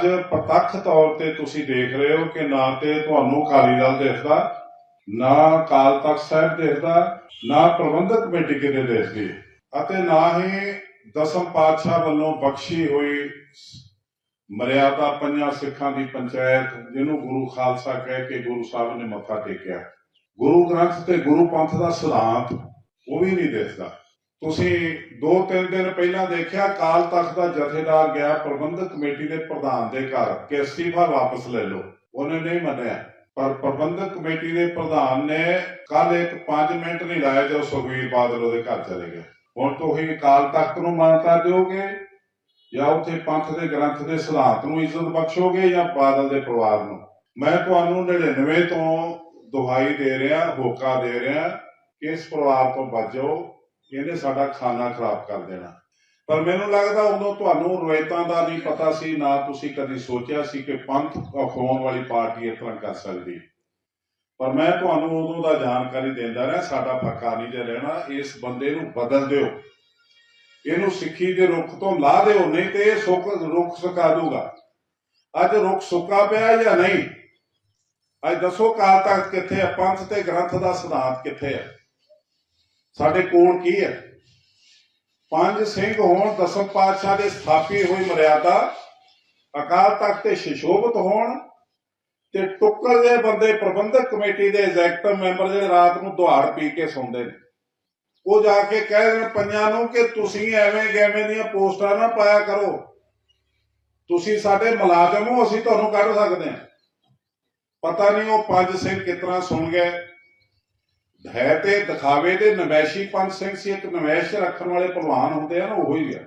ਅੱਜ ਪ੍ਰਤੱਖ ਤੌਰ ਤੇ ਤੁਸੀਂ ਦੇਖ ਰਹੇ ਹੋ ਕਿ ਨਾ ਤੇ ਤੁਹਾਨੂੰ ਅਕਾਲੀ ਦਲ ਦਿਸਦਾ ਨਾ ਅਕਾਲ ਤਖਤ ਸਾਹਿਬ ਦਿਸਦਾ ਨਾ ਪ੍ਰਬੰਧਕ ਕਮੇਟੀ ਕਿਤੇ ਦਿਸਦੀ ਅਤੇ ਨਾ ਹੀ ਦਸਮ ਪਾਤਸ਼ਾਹ ਵੱਲੋਂ ਬਖਸ਼ੀ ਹੋਈ ਮਰਿਆਦਾ ਪੰਜਾਂ ਸਿੱਖਾਂ ਦੀ ਪੰਚਾਇਤ, ਜਿਹਨੂੰ ਗੁਰੂ ਖਾਲਸਾ ਕਹਿ ਕੇ ਗੁਰੂ ਸਾਹਿਬ ਨੇ ਮੱਥਾ ਟੇਕਿਆ। ਗੁਰੂ ਗ੍ਰੰਥ ਤੇ ਗੁਰੂ ਪੰਥ ਦਾ ਸਿਧਾਂਤ ਉਹ ਵੀ ਨਹੀਂ ਦਿਸਦਾ ਤੁਸੀਂ ਦੋ ਤਿੰਨ ਦਿਨ ਪਹਿਲਾਂ ਦੇਖਿਆ ਕਾਲ ਤਖਤ ਦਾ ਜਥੇਦਾਰ ਗਿਆ, ਪ੍ਰਬੰਧਕ ਕਮੇਟੀ ਦੇ ਪ੍ਰਧਾਨ ਦੇ ਘਰ, ਕਿ ਅਸਤੀਫਾ ਵਾਪਸ ਲੈ ਲਓ। ਉਹਨੇ ਨਹੀਂ ਮੰਨਿਆ। ਪਰ ਪ੍ਰਬੰਧਕ ਕਮੇਟੀ ਦੇ ਪ੍ਰਧਾਨ ਨੇ ਕੱਲ ਇੱਕ 5 ਮਿੰਟ ਨਹੀਂ ਲਾਇਆ ਜਦੋਂ ਸੁਖਵੀਰ ਬਾਦਲ ਉਹਦੇ ਘਰ ਚਲੇ ਗਏ। ਹੁਣ ਤੁਸੀਂ ਕਾਲ ਤਖਤ ਨੂੰ ਮਾਨਤਾ ਦਿਓਗੇ ਜਾਂ ਉੱਥੇ ਪੰਥ ਦੇ ਗ੍ਰੰਥ ਦੇ ਸਿਧਾਂਤ ਨੂੰ ਇੱਜ਼ਤ ਬਖਸ਼ੋਗੇ ਜਾਂ ਬਾਦਲ ਦੇ ਪਰਿਵਾਰ ਨੂੰ? ਮੈਂ ਤੁਹਾਨੂੰ 99 ਤੋਂ ਦੁਹਾਈ ਦੇ ਰਿਹਾ, ਹੋਕਾ ਦੇ ਰਿਹਾ ਕਿ ਇਸ ਪਰਿਵਾਰ ਤੋਂ ਬਚੋ। ਇਹਨੇ ਸਾਡਾ ਖਾਣਾ ਖਰਾਬ ਕਰ ਦੇਣਾ। ਪਰ ਮੈਨੂੰ ਲੱਗਦਾ ਉਦੋਂ ਤੁਹਾਨੂੰ ਰਵਾਇਤਾਂ ਦਾ ਨਹੀਂ ਪਤਾ ਸੀ, ਨਾ ਤੁਸੀਂ ਕਦੇ ਸੋਚਿਆ ਸੀ ਕਿ ਪੰਥ ਅਖਵਾਉਣ ਵਾਲੀ ਪਾਰਟੀ ਇਸ ਤਰ੍ਹਾਂ ਕਰ ਸਕਦੀ ਪਰ ਮੈਂ ਤੁਹਾਨੂੰ ਉਦੋਂ ਦਾ ਜਾਣਕਾਰੀ ਦਿੰਦਾ ਰਿਹਾ, ਸਾਡਾ ਫੱਕਾ ਨਹੀਂ ਜੇ ਰਹਿਣਾ, ਇਸ ਬੰਦੇ ਨੂੰ ਬਦਲ ਦਿਓ। ਇਹਨੂੰ ਸਿੱਖੀ ਦੇ ਰੁੱਖ ਤੋਂ ਲਾ ਦਿਓ, ਨਹੀਂ ਤੇ ਇਹ ਸੁੱਕ ਰੁੱਖ ਸੁਕਾ ਦੂਗਾ। ਅੱਜ ਰੁੱਖ ਸੁੱਕਾ ਪਿਆ ਜਾਂ ਨਹੀਂ? ਅੱਜ ਦੱਸੋ ਕਾਲ ਤਖਤ ਕਿੱਥੇ ਹੈ ਪੰਥ ਤੇ ਗ੍ਰੰਥ ਦਾ ਸਿਧਾਂਤ ਕਿੱਥੇ ਹੈ ਸਾਡੇ ਕੋਲ ਕੀ ਹੈ? ਪੰਜ ਸਿੰਘ ਹੋਣ, ਦਸਮ ਪਾਤਸ਼ਾਹ ਦੇ ਸਥਾਪੀ ਹੋਈ ਮਰਿਆਦਾ, ਅਕਾਲ ਤਖਤ ਤੇ ਸ਼ਿਸ਼ੋਭਤ ਹੋਣ ਤੇ ਟੁੱਕਰ ਦੇ ਬੰਦੇ ਪ੍ਰਬੰਧਕ ਕਮੇਟੀ ਦੇ ਐਗਜ਼ੈਕਟਿਵ ਮੈਂਬਰ ਜਿਹੜੇ ਰਾਤ ਨੂੰ ਦੁਹਾੜ ਪੀ ਕੇ ਸੌਂਦੇ ਨੇ। ਉਹ ਜਾ ਕੇ ਕਹਿ ਦੇਣ ਪੰਜਾਂ ਨੂੰ ਕਿ ਤੁਸੀਂ ਐਵੇਂ ਗੈਵੇਂ ਦੀਆਂ ਪੋਸਟਾਂ ਨਾ ਪਾਇਆ ਕਰੋ। ਤੁਸੀਂ ਸਾਡੇ ਮੁਲਾਜ਼ਮ ਹੋ, ਅਸੀਂ ਤੁਹਾਨੂੰ ਕੱਢ ਸਕਦੇ ਹਾਂ। ਪਤਾ ਨਹੀਂ ਉਹ ਪੰਜ ਸਿੰਘ ਕਿਤਨਾ ਸੁਣ ਗਏ। ਹੈ ਤੇ ਦਿਖਾਵੇ ਦੇ ਨਵੈਸ਼ੀ ਪੰਜ ਸਿੰਘ ਸੀ, ਇੱਕ ਨਵੈਸ਼ ਰੱਖਣ ਵਾਲੇ ਪਹਿਲਵਾਨ ਹੁੰਦੇ ਆ ਨਾ, ਉਹੋ ਹੀ ਆ।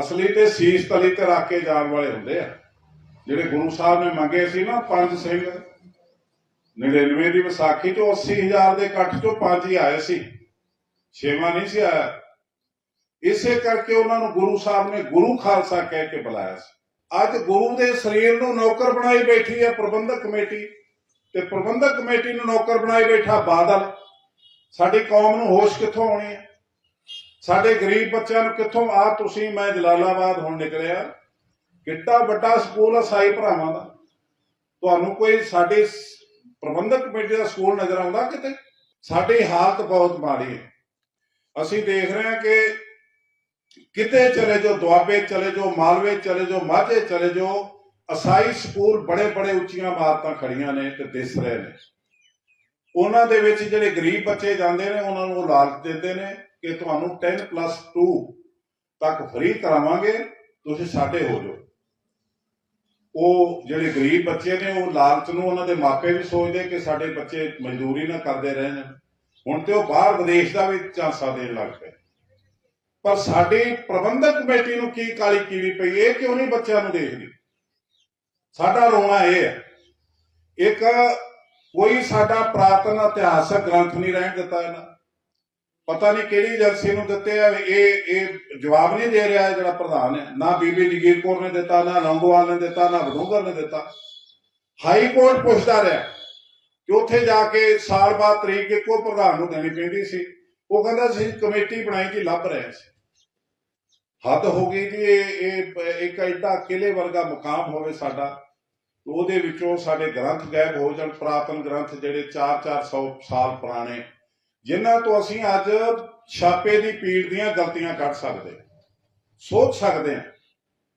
ਅਸਲੀ ਤੇ ਸੀਸ ਤਲੀ ਤੇ ਰੱਖ ਕੇ ਜਾਣ ਵਾਲੇ ਹੁੰਦੇ ਆ। ਜਿਹੜੇ ਗੁਰੂ ਸਾਹਿਬ ਨੇ ਮੰਗੇ ਸੀ ਨਾ, ਪੰਜ ਸਿੰਘ 99 ਦੀ ਵਿਸਾਖੀ ਚੋਂ 80000 ਦੇ ਇਕੱਠ ਚੋਂ ਪੰਜ ਹੀ ਆਏ ਸੀ। ਛੇਵਾਂ ਨਹੀਂ ਸੀ ਆਇਆ। ਇਸੇ ਕਰਕੇ ਉਹਨਾਂ ਨੂੰ ਗੁਰੂ ਸਾਹਿਬ ਨੇ ਗੁਰੂ ਖਾਲਸਾ ਕਹਿ ਕੇ ਬੁਲਾਇਆ ਸੀ। ਅੱਜ ਗੁਰੂ ਦੇ ਸਰੀਰ ਨੂੰ ਨੌਕਰ ਬਣਾਈ ਬੈਠੀ ਹੈ ਪ੍ਰਬੰਧਕ ਕਮੇਟੀ ਤੇ ਪ੍ਰਬੰਧਕ ਕਮੇਟੀ ਨੂੰ ਨੌਕਰ ਬਣਾਈ ਬੈਠਾ ਬਾਦਲ। ਸਾਡੀ ਕੌਮ ਨੂੰ ਹੋਸ਼ ਕਿੱਥੋਂ ਆਉਣੀ ਹੈ? ਸਾਡੇ ਗਰੀਬ ਬੱਚਿਆਂ ਨੂੰ ਕਿੱਥੋਂ ਆ ਤੁਸੀਂ ਮੈਂ ਜਲਾਲਾਬਾਦ ਹੁਣ ਨਿਕਲਿਆ, ਕਿੱਡਾ ਵੱਡਾ ਸਕੂਲ ਆ ਸਾਈ ਭਰਾਵਾਂ ਦਾ। ਤੁਹਾਨੂੰ ਕੋਈ ਸਾਡੀ ਪ੍ਰਬੰਧਕ ਕਮੇਟੀ ਦਾ ਸਕੂਲ ਨਜ਼ਰ ਆਉਂਦਾ ਕਿਤੇ? ਸਾਡੀ ਹਾਲਤ ਬਹੁਤ ਮਾੜੀ ਹੈ। ਅਸੀਂ ਦੇਖ ਰਹੇ ਹਾਂ ਕਿ ਕਿਤੇ ਚਲੇ ਜੋ ਦੁਆਬੇ ਚਲੇ ਜੋ ਮਾਲਵੇ ਚਲੇ ਜੋ ਮਾਝੇ ਚਲੇ ਜੋ ਅਸਾਈ ਸਕੂਲ ਬੜੇ ਬੜੇ ਉੱਚੀਆਂ ਇਮਾਰਤਾਂ ਖੜੀਆਂ ਨੇ ਤੇ ਦਿਸ ਰਹੇ ਨੇ। ਉਹਨਾਂ ਦੇ ਵਿੱਚ ਜਿਹੜੇ ਗਰੀਬ ਬੱਚੇ ਜਾਂਦੇ ਨੇ, ਉਹਨਾਂ ਨੂੰ ਲਾਲਚ ਦਿੰਦੇ ਨੇ ਕਿ ਤੁਹਾਨੂੰ 10 2 ਤੱਕ ਫ੍ਰੀ ਕਰਾਵਾਂਗੇ, ਤੁਸੀਂ ਸਾਡੇ ਹੋ ਜਾਓ। ਉਹ ਜਿਹੜੇ ਗਰੀਬ ਬੱਚੇ ਨੇ, ਉਹ ਲਾਲਚ ਨੂੰ ਉਹਨਾਂ ਦੇ ਮਾਪੇ ਵੀ ਸੋਚਦੇ ਕਿ ਸਾਡੇ ਬੱਚੇ ਮਜ਼ਦੂਰੀ ਨਾ ਕਰਦੇ ਰਹਿਣ। ਹੁਣ ਤੇ ਉਹ ਬਾਹਰ ਵਿਦੇਸ਼ ਦਾ ਵੀ ਝਾਂਸਾ ਦੇਣ ਲੱਗ ਪਏ। ਪਰ ਸਾਡੀ ਪ੍ਰਬੰਧਕ ਕਮੇਟੀ ਨੂੰ ਕੀ ਕਾਲੀ ਕੀੜੀ ਪਈ? ਇਹ ਕਿਉਂ ਨਹੀਂ ਬੱਚਿਆਂ ਨੂੰ ਦੇਖਦੀ? ਸਾਡਾ ਰੋਣਾ ਇਹ ਹੈ। ਇੱਕ ਕੋਈ ਸਾਡਾ ਪ੍ਰਾਤਨ ਇਤਿਹਾਸਕ ਗ੍ਰੰਥ ਨਹੀਂ ਰਹਿਣ ਦਿੱਤਾ ਇਹਨਾਂ। ਪਤਾ ਨਹੀਂ ਕਿਹੜੀ ਏਜੰਸੀ ਨੂੰ ਦਿੱਤੇ ਆ ਇਹ ਇਹ ਜਵਾਬ ਨਹੀਂ ਦੇ ਰਿਹਾ ਜਿਹੜਾ ਪ੍ਰਧਾਨ ਹੈ। ਨਾ ਬੀਬੀ ਜਗੀਰ ਕੌਰ ਨੇ ਦਿੱਤਾ, ਨਾ ਲੰਗੋਵਾਲ ਨੇ ਦਿੱਤਾ, ਨਾ ਬਡੂੰਗਰ ਨੇ ਦਿੱਤਾ। ਹਾਈ ਕੋਰਟ ਪੁੱਛਦਾ ਰਿਹਾ ਕਿ ਉੱਥੇ ਜਾ ਕੇ ਸਾਲ ਬਾਅਦ ਤਰੀਕ ਇੱਕੋ ਪ੍ਰਧਾਨ ਨੂੰ ਦੇਣੀ ਪੈਂਦੀ ਸੀ। ਉਹ ਕਹਿੰਦਾ ਸੀ, ਕਮੇਟੀ ਬਣਾਈ ਕਿ ਲੱਭ ਰਹੇ ਸੀ। ਹੱਦ ਹੋ ਗਈ ਜੀ ਇਹ ਇਹ ਇੱਕ ਐਡਾ ਕਿਲੇ ਵਰਗਾ ਮੁਕਾਮ ਹੋਵੇ ਸਾਡਾ। ਉਹਦੇ ਵਿੱਚੋਂ ਸਾਡੇ ਗ੍ਰੰਥ ਗਾਇਬ ਹੋ ਜਾਣ, ਪ੍ਰਾਤਨ ਗ੍ਰੰਥ ਜਿਹੜੇ 4-400 ਸਾਲ ਪੁਰਾਣੇ, ਜਿਨ੍ਹਾਂ ਤੋਂ ਅਸੀਂ ਅੱਜ ਛਾਪੇ ਦੀ ਪੀੜ ਦੀਆਂ ਗਲਤੀਆਂ ਕੱਢ ਸਕਦੇ ਸੋਚ ਸਕਦੇ ਹਾਂ,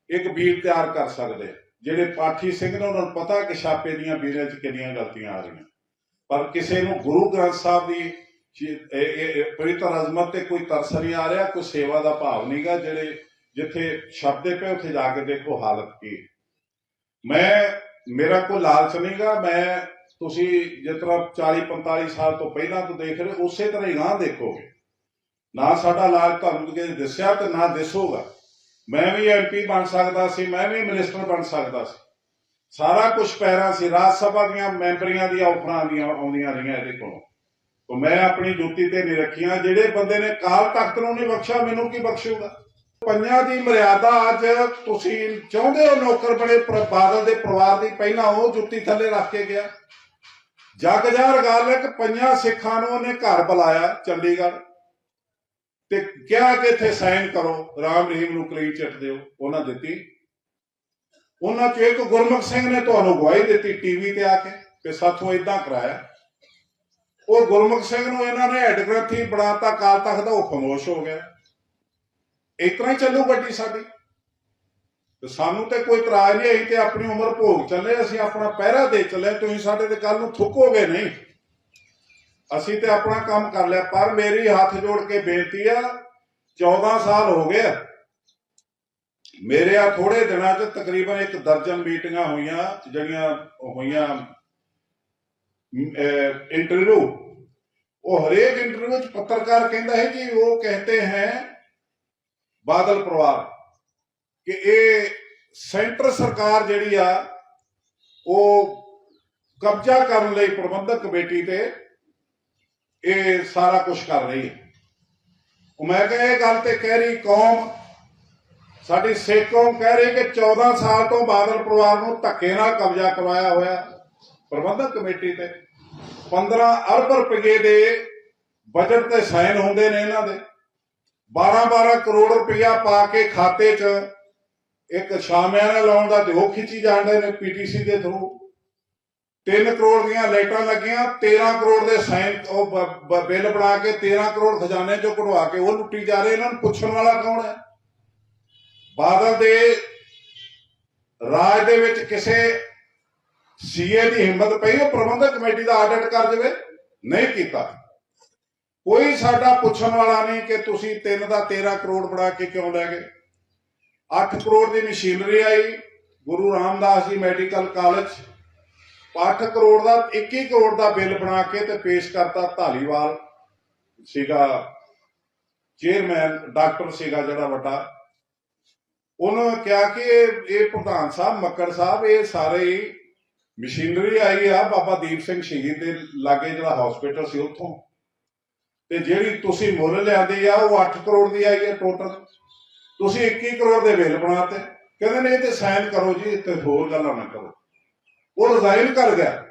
ਇੱਕ ਵੀਰ ਤਿਆਰ ਕਰ ਸਕਦੇ ਜਿਹੜੇ ਪਾਠੀ ਸਿੰਘ ਨੇ ਉਹਨਾਂ ਨੂੰ ਪਤਾ ਕਿ ਛਾਪੇ ਦੀਆਂ ਵੀਰਾਂ 'ਚ ਕਿੰਨੀਆਂ ਗਲਤੀਆਂ ਆ ਰਹੀਆਂ। ਪਰ ਕਿਸੇ ਨੂੰ ਗੁਰੂ ਗ੍ਰੰਥ ਸਾਹਿਬ ਦੀ ਪਵਿੱਤਰ ਅਜ਼ਮਤ ਤੇ ਕੋਈ ਤਰਸ ਨਹੀਂ ਆ ਰਿਹਾ, ਕੋਈ ਸੇਵਾ ਦਾ ਭਾਵ ਨਹੀਂਗਾ ਜਿਹੜੇ ਜਿੱਥੇ ਛਪਦੇ ਪਏ, ਉੱਥੇ ਜਾ ਕੇ ਦੇਖੋ ਹਾਲਤ ਕੀ ਮੈਂ ਮੇਰਾ ਕੋਈ ਲਾਲਚ ਨਹੀਂਗਾ ਮੈਂ ਤੁਸੀਂ ਜਿਸ ਤਰ੍ਹਾਂ 40 45 ਸਾਲ ਤੋਂ ਪਹਿਲਾਂ ਤੋਂ ਦੇਖ ਰਹੇ ਹੋ, ਉਸੇ ਤਰ੍ਹਾਂ ਹੀ ਨਾ ਦੇਖੋਗੇ। ਨਾ ਸਾਡਾ ਲਾਲਚ ਤੁਹਾਨੂੰ ਕਿਸੇ ਦੱਸਿਆ ਤੇ ਨਾ ਦਿਸੋਗਾ। ਮੈਂ ਵੀ ਐਮਪੀ ਬਣ ਸਕਦਾ ਸੀ ਮੈਂ ਵੀ ਮਿਨਿਸਟਰ ਬਣ ਸਕਦਾ ਸੀ। ਸਾਰਾ ਕੁਝ ਪੈਰਾਂ ਸੀ ਰਾਜ ਸਭਾ ਦੀਆਂ ਮੈਂਬਰੀਆਂ ਦੀਆਂ ਆਫਰਾਂ ਦੀਆਂ ਆਉਂਦੀਆਂ ਰਹੀਆਂ ਇਹਦੇ ਕੋਲੋਂ। ਤੇ ਮੈਂ ਆਪਣੀ ਜੁੱਤੀ ਤੇ ਨਹੀਂ ਰੱਖੀਆਂ ਜਿਹੜੇ ਬੰਦੇ ਨੇ ਕਾਲ ਤਖਤ ਨੂੰ ਨਹੀਂ ਬਖਸ਼ਿਆ ਮੈਨੂੰ ਕੀ ਬਖਸ਼ੂਗਾ? ਪੰਜਾਂ ਦੀ ਮਰਿਆਦਾ ਅੱਜ ਤੁਸੀਂ ਚਾਹੁੰਦੇ ਹੋ ਨੌਕਰ ਬਣੇ ਬਾਦਲ ਦੇ ਪਰਿਵਾਰ ਦੀ ਪਹਿਲਾਂ ਉਹ ਜੁੱਤੀ ਥੱਲੇ ਰੱਖ ਕੇ ਗਿਆ। ਜਗ ਜਾਹਰ ਗੱਲ ਹੈ ਕਿ ਪੰਜਾਂ ਸਿੱਖਾਂ ਨੂੰ ਉਹਨੇ ਘਰ ਬੁਲਾਇਆ ਚੰਡੀਗੜ੍ਹ ਤੇ ਕਿਹਾ ਕਿ ਇੱਥੇ ਸਾਈਨ ਕਰੋ, ਰਾਮ ਰਹੀਮ ਨੂੰ ਕਲੀ ਚਿੱਟ ਦਿਓ, ਉਹਨਾਂ ਦਿੱਤੀ। ਉਹਨਾਂ ਚ ਇੱਕ ਗੁਰਮੁਖ ਸਿੰਘ ਨੇ ਤੁਹਾਨੂੰ ਗਵਾਹੀ ਦਿੱਤੀ ਟੀਵੀ ਤੇ ਆ ਕੇ ਕਿ ਸਾਥੋਂ ਇਦਾਂ ਕਰਾਇਆ। ਉਹ ਗੁਰਮੁਖ ਸਿੰਘ ਨੂੰ ਇਹਨਾਂ ਨੇ ਹੈਡ ਗ੍ਰੰਥੀ ਬਣਾਤਾ, ਕਾਲ ਤੱਕ ਦਾ ਉਹ ਖਾਮੋਸ਼ ਹੋ ਗਿਆ। ਇਸ ਤਰ੍ਹਾਂ ਹੀ ਚੱਲੂ ਗੱਡੀ ਸਾਡੀ। ਤੇ ਸਾਨੂੰ ਤੇ ਕੋਈ ਇਤਰਾਜ਼ ਨਹੀਂ, ਅਸੀਂ ਤੇ ਆਪਣੀ ਉਮਰ ਭੋਗ ਚੱਲੇ, ਅਸੀਂ ਆਪਣਾ ਪਹਿਰਾ ਦੇ ਚੱਲੇ, ਤੁਸੀਂ ਸਾਡੇ ਤੇ ਕੱਲ ਨੂੰ ਥੁੱਕੋਗੇ ਨਹੀਂ। ਅਸੀਂ ਤੇ ਆਪਣਾ ਕੰਮ ਕਰ ਲਿਆ, ਪਰ ਮੇਰੀ ਹੱਥ ਜੋੜ ਕੇ ਬੇਨਤੀ ਆ 14 ਸਾਲ ਹੋ ਗਏ ਮੇਰੇ ਆ ਥੋੜੇ ਦਿਨਾਂ 'ਚ ਤਕਰੀਬਨ ਇੱਕ ਦਰਜਨ ਮੀਟਿੰਗਾਂ ਹੋਈਆਂ, ਜਿਹੜੀਆਂ ਹੋਈਆਂ ਇੰਟਰਵਿਊ ਉਹ ਹਰੇਕ ਇੰਟਰਵਿਊ 'ਚ ਪੱਤਰਕਾਰ ਕਹਿੰਦਾ ਹੈ ਜੀ, ਉਹ ਕਹਤੇ ਹੈ ਬਾਦਲ ਪਰਿਵਾਰ, ਕਿ ਇਹ ਸੈਂਟਰ ਸਰਕਾਰ ਜਿਹੜੀ ਆ, ਉਹ ਕਬਜ਼ਾ ਕਰਨ ਲਈ ਪ੍ਰਬੰਧਕ ਕਮੇਟੀ ਤੇ ਇਹ ਸਾਰਾ ਕੁਝ ਕਰ ਰਹੀ ਹੈ। ਮੈਂ ਕਿਹਾ ਇਹ ਗੱਲ ਤੇ ਕਹਿ ਰਹੀ ਕੌਮ, ਸਾਡੀ ਸਿੱਖ ਕੌਮ ਕਹਿ ਰਹੀ ਕਿ 14 ਸਾਲ ਤੋਂ ਬਾਦਲ ਪਰਿਵਾਰ ਨੂੰ ਧੱਕੇ ਨਾਲ ਕਬਜ਼ਾ ਕਰਵਾਇਆ ਹੋਇਆ ਪ੍ਰਬੰਧਕ ਕਮੇਟੀ ਤੇ। 15 ਅਰਬ ਰੁਪਏ ਦੇ ਬਜਟ ਤੇ ਸਾਈਨ ਹੁੰਦੇ ਨੇ ਇਹਨਾਂ ਦੇ। 12-12 ਕਰੋੜ ਰੁਪਇਆ ਪਾ ਕੇ ਖਾਤੇ 'ਚ ਇੱਕ ਸ਼ਾਮਿਆਨਾ ਲਾਉਣ ਦਾ ਤੇ ਉਹ ਖਿੱਚੀ ਜਾਂਦੇ ਨੇ ਪੀਟੀਸੀ ਦੇ ਥਰੂ 3 ਕਰੋੜ ਦੀਆਂ ਲਾਈਟਾਂ ਲੱਗੀਆਂ 13 ਕਰੋੜ ਦੇ ਸਾਈਨ ਉਹ ਬਿੱਲ ਬਣਾ ਕੇ 13 ਕਰੋੜ ਖਜ਼ਾਨੇ 'ਚੋਂ ਕਢਵਾ ਕੇ ਉਹ ਲੁੱਟੀ ਜਾ ਰਹੇ ਇਹਨਾਂ ਨੂੰ ਪੁੱਛਣ ਵਾਲਾ ਕੌਣ ਹੈ? ਬਾਦਲ ਦੇ ਰਾਜ ਦੇ ਵਿੱਚ ਕਿਸੇ ਸੀਏ ਦੀ ਹਿੰਮਤ ਪਈ, ਉਹ ਪ੍ਰਬੰਧਕ ਕਮੇਟੀ ਦਾ ਆਡਿਟ ਕਰ ਦੇਵੇ? ਨਹੀਂ ਕੀਤਾ। ਕੋਈ ਸਾਡਾ ਪੁੱਛਣ ਵਾਲਾ ਨਹੀਂ ਕਿ ਤੁਸੀਂ 3 ਦਾ 13 ਕਰੋੜ ਬਣਾ ਕੇ ਕਿਉਂ ਲੈ ਗਏ? 8 ਕਰੋੜ ਦੀ ਮਸ਼ੀਨਰੀ ਆਈ, ਗੁਰੂ ਰਾਮਦਾਸ ਜੀ ਮੈਡੀਕਲ ਕਾਲਜ। 8 ਕਰੋੜ ਦਾ 21 ਕਰੋੜ ਦਾ ਬਿੱਲ ਬਣਾ ਕੇ ਤੇ ਪੇਸ਼ ਕਰਤਾ ਧਾਲੀਵਾਲ। ਸੀਗਾ ਚੇਅਰਮੈਨ, ਡਾਕਟਰ ਸੀਗਾ ਜਿਹੜਾ ਵੱਡਾ। ਉਹਨੂੰ ਕਿਹਾ ਕਿ ਇਹ ਪ੍ਰਧਾਨ ਸਾਹਿਬ, ਮੱਕੜ ਸਾਹਿਬ, ਇਹ ਸਾਰੇ ਮਸ਼ੀਨਰੀ ਆਈ ਆ, ਬਾਬਾ ਦੀਪ ਸਿੰਘ ਸ਼ਹੀਦ ਦੇ ਲਾਗੇ ਜਿਹੜਾ ਹਸਪੀਟਲ ਸੀ ਉੱਥੋਂ। ਤੇ ਜਿਹੜੀ ਤੁਸੀਂ ਮੁੱਲ ਲਿਆਂਦੀ ਆ, ਉਹ 8 ਕਰੋੜ ਦੀ ਆਈ ਹੈ ਟੋਟਲ ਤੁਸੀਂ 21 ਕਰੋੜ ਦੇ ਬਿੱਲ ਬਣਾਤੇ। ਕਹਿੰਦੇ ਨੇ ਇਹ ਤੇ ਸਾਈਨ ਕਰੋ ਜੀ ਤੇ ਹੋਰ ਗੱਲਾਂ ਨਾ ਕਰੋ। ਉਹ ਰਿਜ਼ਾਈਨ ਕਰ ਗਿਆ।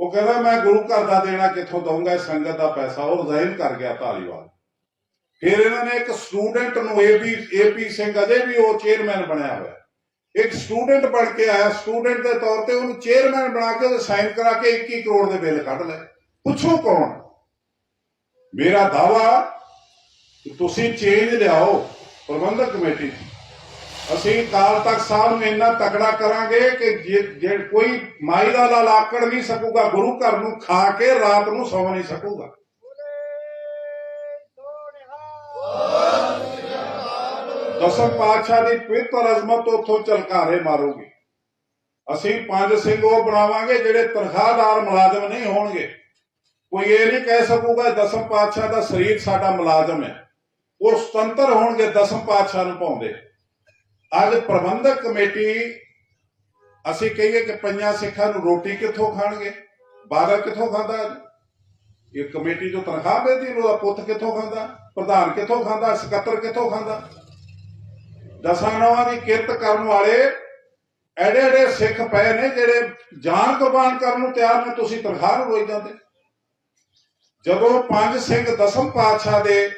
ਉਹ ਕਹਿੰਦਾ, ਮੈਂ ਗੁਰੂ ਘਰ ਦਾ ਦੇਣਾ ਕਿੱਥੋਂ ਦਊਂਗਾ? ਸੰਗਤ ਦਾ ਪੈਸਾ। ਉਹ ਰਿਜ਼ਾਈਨ ਕਰ ਗਿਆ ਧਾਲੀਵਾਲ। ਫਿਰ ਇਹਨਾਂ ਨੇ ਇੱਕ ਸਟੂਡੈਂਟ ਨੂੰ A P A P Singh ਅਜੇ ਵੀ ਉਹ ਚੇਅਰਮੈਨ ਬਣਿਆ ਹੋਇਆ। ਇੱਕ ਸਟੂਡੈਂਟ ਬਣ ਕੇ ਆਇਆ। ਸਟੂਡੈਂਟ ਦੇ ਤੌਰ ਤੇ ਉਹਨੂੰ ਚੇਅਰਮੈਨ ਬਣਾ ਕੇ ਉਹਦੇ ਸਾਈਨ ਕਰਾ ਕੇ 21 ਕਰੋੜ ਦੇ ਬਿੱਲ ਕੱਢ ਲਏ। ਪੁੱਛੋ ਕੌਣ? ਮੇਰਾ ਦਾਵਾ ਕਿ ਤੁਸੀਂ ਚੇਂਜ ਲਿਆਓ ਪ੍ਰਬੰਧਕ ਕਮੇਟੀ ਅਸੀਂ ਕਾਲ ਤੱਕ ਸਾਹਿਬ ਨੂੰ ਇੰਨਾ ਤਕੜਾ ਕਰਾਂਗੇ ਕਿ ਜੇ ਕੋਈ ਮਾਈ ਦਾ ਲਾਲ ਆਕੜ ਨਹੀਂ ਸਕੂਗਾ, ਗੁਰੂ ਘਰ ਨੂੰ ਖਾ ਕੇ ਰਾਤ ਨੂੰ ਸੌ ਨਹੀਂ ਸਕੂਗਾ। ਦਸਮ ਪਾਤਸ਼ਾਹ ਦੀ ਪਵਿੱਤਰ ਅਜ਼ਮਤ ਉੱਥੋਂ ਚਲਕਾਰੇ ਮਾਰੂਗੀ। ਅਸੀਂ ਪੰਜ ਸਿੰਘ ਉਹ ਬਣਾਵਾਂਗੇ ਜਿਹੜੇ ਤਨਖਾਹਦਾਰ ਮੁਲਾਜ਼ਮ ਨਹੀਂ ਹੋਣਗੇ। ਕੋਈ ਇਹ ਨਹੀਂ ਕਹਿ ਸਕੂਗਾ ਦਸਮ ਪਾਤਸ਼ਾਹ ਦਾ ਸਰੀਰ ਸਾਡਾ ਮੁਲਾਜ਼ਮ ਹੈ। ਉਹ ਸੁਤੰਤਰ ਹੋਣਗੇ, ਦਸਮ ਪਾਤਸ਼ਾਹ ਨੂੰ ਪਾਉਂਦੇ। ਅੱਜ ਪ੍ਰਬੰਧਕ ਕਮੇਟੀ, ਅਸੀਂ ਕਹੀਏ ਕਿ ਪੰਜਾਂ ਸਿੱਖਾਂ ਨੂੰ ਰੋਟੀ ਕਿੱਥੋਂ ਖਾਣਗੇ? ਬਾਦਲ ਕਿੱਥੋਂ ਖਾਂਦਾ ਇਹ ਕਮੇਟੀ ਜੋ ਤਨਖਾਹ ਮਿਲਦੀ, ਉਹਦਾ ਪੁੱਤ ਕਿੱਥੋਂ ਖਾਂਦਾ? ਪ੍ਰਧਾਨ ਕਿੱਥੋਂ ਖਾਂਦਾ? ਸਕੱਤਰ ਕਿੱਥੋਂ ਖਾਂਦਾ? ਦਸਾਂ ਨਵਾਂ ਦੀ ਕਿਰਤ ਕਰਨ ਵਾਲੇ ਐਡੇ ਐਡੇ ਸਿੱਖ ਪਏ ਨੇ, ਜਿਹੜੇ ਜਾਨ ਕੁਰਬਾਨ ਕਰਨ ਨੂੰ ਤਿਆਰ ਨੇ, ਤੁਸੀਂ ਤਨਖਾਹ ਨੂੰ ਰੋਈ ਜਾਂਦੇ। ਜਦੋਂ ਪੰਜ ਸਿੰਘ ਦਸਮ ਪਾਤਸ਼ਾਹ ਦੇ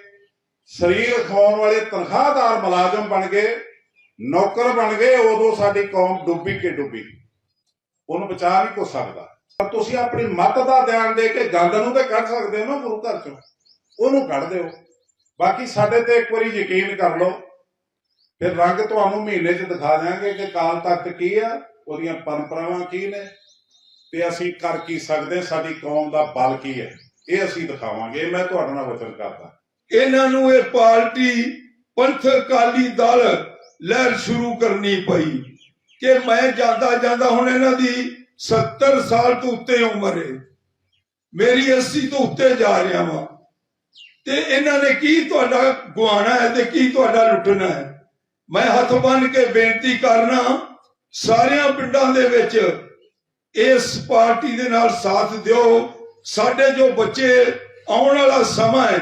ਸਰੀਰ ਖਾਉਣ ਵਾਲੇ ਤਨਖਾਹਦਾਰ ਮੁਲਾਜ਼ਮ ਬਣ ਗਏ, ਨੌਕਰ ਬਣ ਗਏ, ਉਦੋਂ ਸਾਡੀ ਕੌਮ ਡੁੱਬੀ ਕੇ ਡੁੱਬੀ? ਉਹਨੂੰ ਬਚਾ ਨਹੀਂ ਕੋ ਸਕਦਾ। ਤੁਸੀਂ ਆਪਣੀ ਮੱਤ ਦਾ ਧਿਆਨ ਦੇ ਕੇ ਗੰਦ ਨੂੰ ਤੇ ਕੱਢ ਸਕਦੇ ਹੋ ਨਾ ਗੁਰੂ ਘਰ ਚੋਂ। ਉਹਨੂੰ ਕੱਢ ਦਿਓ। ਬਾਕੀ ਸਾਡੇ ਤੇ ਇੱਕ ਵਾਰੀ ਯਕੀਨ ਕਰ ਲਓ। ਫਿਰ ਰੰਗ ਤੁਹਾਨੂੰ ਮਹੀਨੇ 'ਚ ਦਿਖਾ ਦਿਆਂਗੇ ਕਿ ਕਾਲ ਤਖਤ ਕੀ ਆ, ਉਹਦੀਆਂ ਪਰੰਪਰਾਵਾਂ ਕੀ ਨੇ, ਤੇ ਅਸੀਂ ਕਰ ਕੀ ਸਕਦੇ, ਸਾਡੀ ਕੌਮ ਦਾ ਬਲ ਕੀ ਹੈ। ਇਹ ਅਸੀਂ ਦਿਖਾਵਾਂਗੇ, ਮੈਂ ਤੁਹਾਡੇ ਨਾਲ ਵਚਨ ਕਰਦਾ। ਇਹਨਾਂ ਨੂੰ ਇਹ ਪਾਰਟੀ ਪੰਥ ਅਕਾਲੀ ਦਲ ਲਹਿਰ ਸ਼ੁਰੂ ਕਰਨੀ ਪਈ ਕਿ ਮੈਂ ਜਾਂਦਾ ਜਾਂਦਾ ਹੁਣ ਇਹਨਾਂ ਦੀ 70 ਸਾਲ ਤੋਂ ਉੱਤੇ ਉਮਰ ਹੈ ਮੇਰੀ 80 ਤੋਂ ਉੱਤੇ ਜਾ ਰਿਹਾ ਵਾਂ। ਤੇ ਇਹਨਾਂ ਨੇ ਕੀ ਤੁਹਾਡਾ ਗਵਾਣਾ ਹੈ ਤੇ ਕੀ ਤੁਹਾਡਾ ਲੁੱਟਣਾ ਹੈ? ਮੈਂ ਹੱਥ ਬੰਨ ਕੇ ਬੇਨਤੀ ਕਰਨਾ, ਸਾਰਿਆਂ ਪਿੰਡਾਂ ਦੇ ਵਿੱਚ ਇਸ ਪਾਰਟੀ ਦੇ ਨਾਲ ਸਾਥ ਦਿਓ ਸਾਡੇ ਜੋ ਬੱਚੇ ਆਉਣ ਵਾਲਾ ਸਮਾਂ ਹੈ,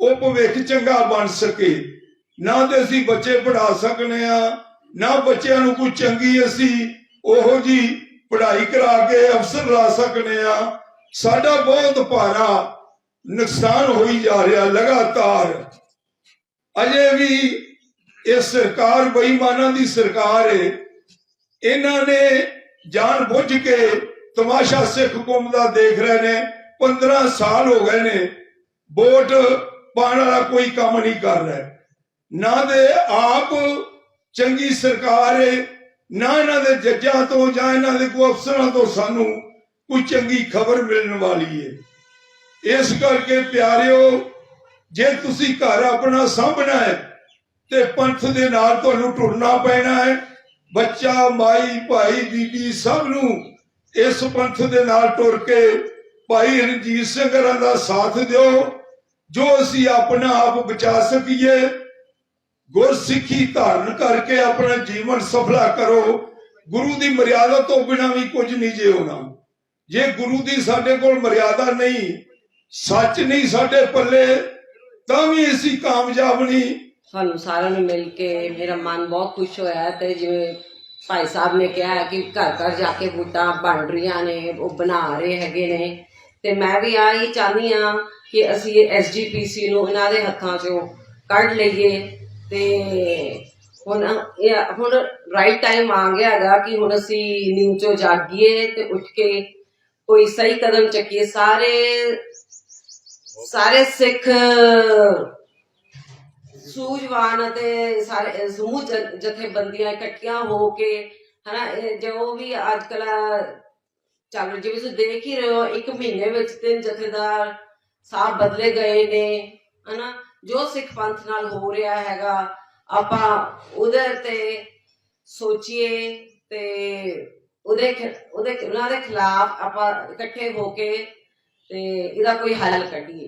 ਉਹ ਭਵਿੱਖ ਚੰਗਾ ਬਣ ਸਕੇ। ਨਾ ਤੇ ਅਸੀਂ ਬੱਚੇ ਪੜ੍ਹਾ ਸਕਨੇ ਆ, ਨਾ ਬੱਚਿਆਂ ਨੂੰ ਕੋਈ ਚੰਗੀ ਅਸੀਂ ਉਹੋ ਜੀ ਪੜ੍ਹਾਈ ਕਰਾ ਕੇ ਅਫਸਰ ਲਾ ਸਕਨੇ ਆ। ਸਾਡਾ ਬਹੁਤ ਭਾਰਾ ਨੁਕਸਾਨ ਹੋਈ ਜਾ ਰਿਹਾ ਲਗਾਤਾਰ। ਅਜੇ ਵੀ ਇਹ ਸਰਕਾਰ ਬੇਈਮਾਨਾਂ ਦੀ ਸਰਕਾਰ ਹੈ। ਇਹਨਾਂ ਨੇ ਜਾਣ ਬੁੱਝ ਕੇ ਤਮਾਸ਼ਾ ਸਿੱਖ ਕੌਮ ਦਾ ਦੇਖ ਰਹੇ ਨੇ 15 ਸਾਲ ਹੋ ਗਏ ਨੇ, ਵੋਟ ਪਾਉਣ ਵਾਲਾ ਕੋਈ ਕੰਮ ਨਹੀਂ ਕਰ ਰਿਹਾ। ਨਾ ਦੇ ਆਪ ਚੰਗੀ ਸਰਕਾਰ ਹੈ ਨਾ ਇਹਨਾਂ ਦੇ ਜੱਜਾਂ ਤੋਂ ਜਾਂ ਇਹਨਾਂ ਦੇ ਕੋਈ ਅਫਸਰਾਂ ਤੋਂ ਸਾਨੂੰ ਕੋਈ ਚੰਗੀ ਖਬਰ ਮਿਲਣ ਵਾਲੀ ਹੈ ਇਸ ਕਰਕੇ ਪਿਆਰਿਓ, ਜੇ ਤੁਸੀਂ ਘਰ ਆਪਣਾ ਸਾਂਭਣਾ ਹੈ ਤੇ ਪੰਥ ਦੇ ਨਾਲ ਤੁਹਾਨੂੰ ਟੁਰਨਾ ਪੈਣਾ ਹੈ ਬੱਚਾ, ਮਾਈ, ਭਾਈ, ਬੀਬੀ ਸਭ ਨੂੰ ਇਸ ਪੰਥ ਦੇ ਨਾਲ ਟੁਰ ਕੇ ਭਾਈ ਰਣਜੀਤ ਸਿੰਘ ਹਰਾਂ ਦਾ ਸਾਥ ਦਿਓ, ਜੋ ਅਸੀਂ ਆਪਣਾ ਆਪ ਬਚਾ ਸਕੀਏ। ਗੁਰਸਿੱਖੀ ਧਾਰਨ ਕਰਕੇ ਆਪਣਾ ਜੀਵਨ ਸਫਲਾ ਕਰੋ। ਗੁਰੂ ਦੀ ਮਰਿਆਦਾ ਤੋਂ ਬਿਨਾ ਵੀ ਕੁਝ ਨਹੀਂ ਜੇ ਹੋਣਾ। ਜੇ ਗੁਰੂ ਦੀ ਸਾਡੇ ਕੋਲ ਮਰਿਆਦਾ ਨਹੀਂ, ਸੱਚ ਨਹੀਂ ਸਾਡੇ ਪੱਲੇ, ਤਾਂ ਵੀ ਅਸੀਂ ਕਾਮਯਾਬ ਨਹੀਂ। ਸਾਨੂੰ ਸਾਰਿਆਂ ਨੂੰ ਮਿਲ ਕੇ ਮੇਰਾ ਮਨ ਬਹੁਤ ਖੁਸ਼ ਹੋਇਆ ਤੇ ਜਿਵੇਂ ਭਾਈ ਸਾਹਿਬ ਨੇ ਕਿਹਾ ਹੈ ਕਿ ਘਰ ਘਰ ਜਾ ਕੇ ਵੋਟਾਂ ਬਣ ਰਹੀਆਂ ਨੇ, ਉਹ ਬਣਾ ਰਹੇ ਹੈਗੇ ਨੇ। ਤੇ ਮੈਂ ਵੀ ਆ ਹੀ ਚਾਹਨੀ ਆ ਕਿ ਅਸੀਂ ਐਸਜੀਪੀਸੀ ਨੂੰ ਇਹਨਾਂ ਦੇ ਹੱਥਾਂ 'ਚੋਂ ਕੱਢ ਲਈਏ। ਤੇ ਹੁਣ ਇਹ ਹੁਣ ਰਾਈਟ ਟਾਈਮ ਆ ਗਿਆ ਹੈਗਾ ਕਿ ਹੁਣ ਅਸੀਂ ਨੀਂਦ 'ਚੋਂ ਜਾਗੀਏ ਤੇ ਉੱਠ ਕੇ ਕੋਈ ਸਹੀ ਕਦਮ ਚੱਕੀਏ। ਸਾਰੇ ਸਾਰੇ ਸਿੱਖ ਸੂਝਵਾਨ ਅਤੇ ਸਾਰੇ ਸਮੂਹ ਜਥੇਬੰਦੀਆਂ ਇਕੱਠੀਆਂ ਹੋ ਕੇ, ਹਨਾ ਜੋ ਵੀ ਅੱਜ ਕੱਲ ਚੱਲ ਜਿਵੇਂ ਤੁਸੀਂ ਦੇਖ ਹੀ ਰਹੇ ਹੋ, ਇੱਕ ਮਹੀਨੇ ਵਿੱਚ ਤਿੰਨ ਜਥੇਦਾਰ ਸਾਹਿਬ ਬਦਲੇ ਗਏ ਨੇ, ਹਨਾ, ਜੋ ਸਿੱਖ ਪੰਥ ਨਾਲ ਹੋ ਰਿਹਾ ਹੈਗਾ, ਆਪਾਂ ਉਹਦੇ ਤੇ ਸੋਚੀਏ ਤੇ ਉਹਦੇ ਖਿ- ਉਹਦੇ, ਉਹਨਾਂ ਦੇ ਖਿਲਾਫ ਆਪਾਂ ਇਕੱਠੇ ਹੋ ਕੇ ਤੇ ਇਹਦਾ ਕੋਈ ਹੱਲ ਕੱਢੀਏ।